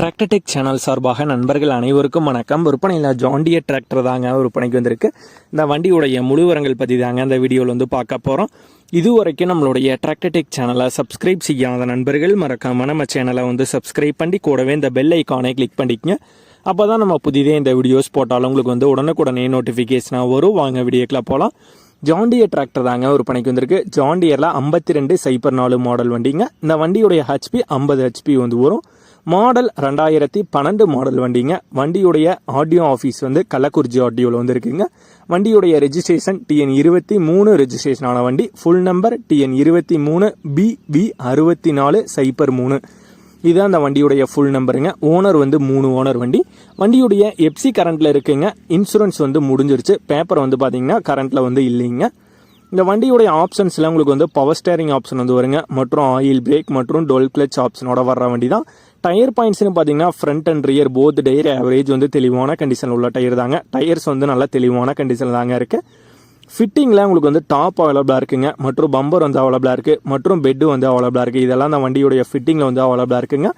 Tractor Tech channel சார்பாக நண்பர்கள் அனைவருக்கும் வணக்கம். விற்பனையில் ஜாண்டியர் டிராக்டர் தாங்க விற்பனைக்கு வந்திருக்கு. இந்த வண்டியுடைய முழுவரங்கள் பற்றி தாங்க இந்த வீடியோவில் வந்து பார்க்க போகிறோம் இதுவரைக்கும் நம்மளுடைய டிராக்டர்டெக் சேனலை சப்ஸ்கிரைப் செய்யாத நண்பர்கள் மறக்காம நம்ம சேனலை வந்து சப்ஸ்கிரைப் பண்ணி கூடவே இந்த பெல் ஐக்கானை கிளிக் பண்ணிக்கங்க. அப்போ தான் நம்ம புதிதே இந்த வீடியோஸ் போட்டாலும் உங்களுக்கு வந்து உடனுக்குடனே நோட்டிஃபிகேஷனாக வரும். வாங்க வீடியோக்கில் போகலாம் ஜாண்டியர் டிராக்டர் தாங்க ஒரு பணிக்கு வந்திருக்கு. ஜாண்டியரில் ஐம்பத்தி ரெண்டு சைப்பர் நாலு மாடல் வண்டிங்க. இந்த வண்டியுடைய ஹெச்பி ஐம்பது ஹெச்பி வந்து வரும். மாடல் ரெண்டாயிரத்தி பன்னெண்டு மாடல் வண்டிங்க. வண்டியுடைய ஆடியோ ஆஃபீஸ் வந்து கள்ளக்குறிச்சி ஆடியோவில் வந்து இருக்குங்க வண்டியுடைய ரெஜிஸ்ட்ரேஷன் டிஎன் இருபத்தி மூணு ரெஜிஸ்ட்ரேஷன் ஆன வண்டி. ஃபுல் நம்பர் டிஎன் இருபத்தி மூணு பிபி அறுபத்தி நாலு சைபர் மூணு. இதுதான் அந்த வண்டியுடைய ஃபுல் நம்பருங்க ஓனர் வந்து மூணு ஓனர் வண்டி. வண்டியுடைய எப்சி கரண்ட்டில் இருக்குங்க. இன்சூரன்ஸ் வந்து முடிஞ்சிருச்சு. பேப்பர் வந்து பார்த்தீங்கன்னா கரண்ட்டில் வந்து இல்லைங்க. இந்த வண்டியுடைய ஆப்ஷன்ஸில் உங்களுக்கு வந்து பவர் ஸ்டேரிங் ஆப்ஷன் வந்து வருங்க. மற்றும் ஆயில் பிரேக் மற்றும் டோல் கிளச் ஆப்ஷனோட வர்ற வண்டி தான் டயர் பாயிண்ட்ஸ்னு பார்த்தீங்கன்னா front and rear both tyre average வந்து தெளிவான கண்டிஷனில் உள்ள டயர் தாங்க. டயர்ஸ் வந்து நல்ல தெளிவான கண்டிஷனில் தாங்க இருக்குது ஃபிட்டிங்கில் உங்களுக்கு வந்து டாப் அவைலபிளாக இருக்குங்க. மற்றும் பம்பர் வந்து அவைலபிளாக இருக்குது மற்றும் பெட்டு வந்து அவைலபிளாக இருக்குது இதெல்லாம் அந்த வண்டியுடைய ஃபிட்டிங்கில் வந்து அவைலபிளாக இருக்குங்க.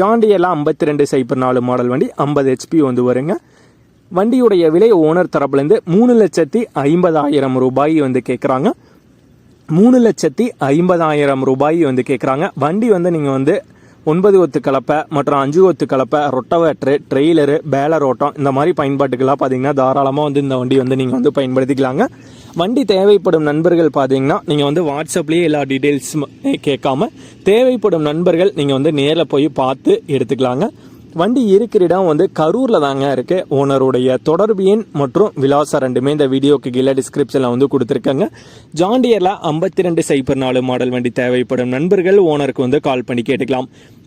ஜாண்டியெல்லாம் ஐம்பத்தி ரெண்டு சைப்பர் நாலு மாடல் வண்டி ஐம்பது ஹெச்பி வந்து வருங்க. வண்டியுடைய விலை ஓனர் தரப்புலேருந்து மூணு லட்சத்தி ஐம்பதாயிரம் ரூபாய் வந்து கேட்குறாங்க. மூணு லட்சத்தி ஐம்பதாயிரம் ரூபாய் வந்து கேட்குறாங்க. வண்டி வந்து நீங்கள் வந்து ஒன்பது ஒத்து கலப்பை மற்றும் அஞ்சு ஒத்து கலப்பை ரொட்டவேட்ரு ட்ரெய்லரு பேலர் ஓட்டம் இந்த மாதிரி பயன்பாட்டுக்கெல்லாம் பார்த்தீங்கன்னா தாராளமாக வந்து இந்த வண்டி வந்து நீங்கள் வந்து பயன்படுத்திக்கலாங்க. வண்டி தேவைப்படும் நண்பர்கள் பார்த்தீங்கன்னா நீங்கள் வந்து வாட்ஸ்அப்லேயே எல்லா டீட்டெயில்ஸும் கேட்காம தேவைப்படும் நண்பர்கள் நீங்கள் வந்து நேரில் போய் பார்த்து எடுத்துக்கலாங்க. வண்டி இருக்கிற இடம் வந்து கரூரில் தாங்க இருக்கு. ஓனருடைய தொடர்பு எண் மற்றும் விலாசம் ரெண்டுமே இந்த வீடியோக்கு கீழே டிஸ்கிரிப்ஷனில் வந்து கொடுத்துருக்காங்க. ஜாண்டியரில் ஐம்பத்தி ரெண்டு சைபர் நாலு மாடல் வண்டி தேவைப்படும். நண்பர்கள் ஓனருக்கு வந்து கால் பண்ணி கேட்டுக்கலாம்.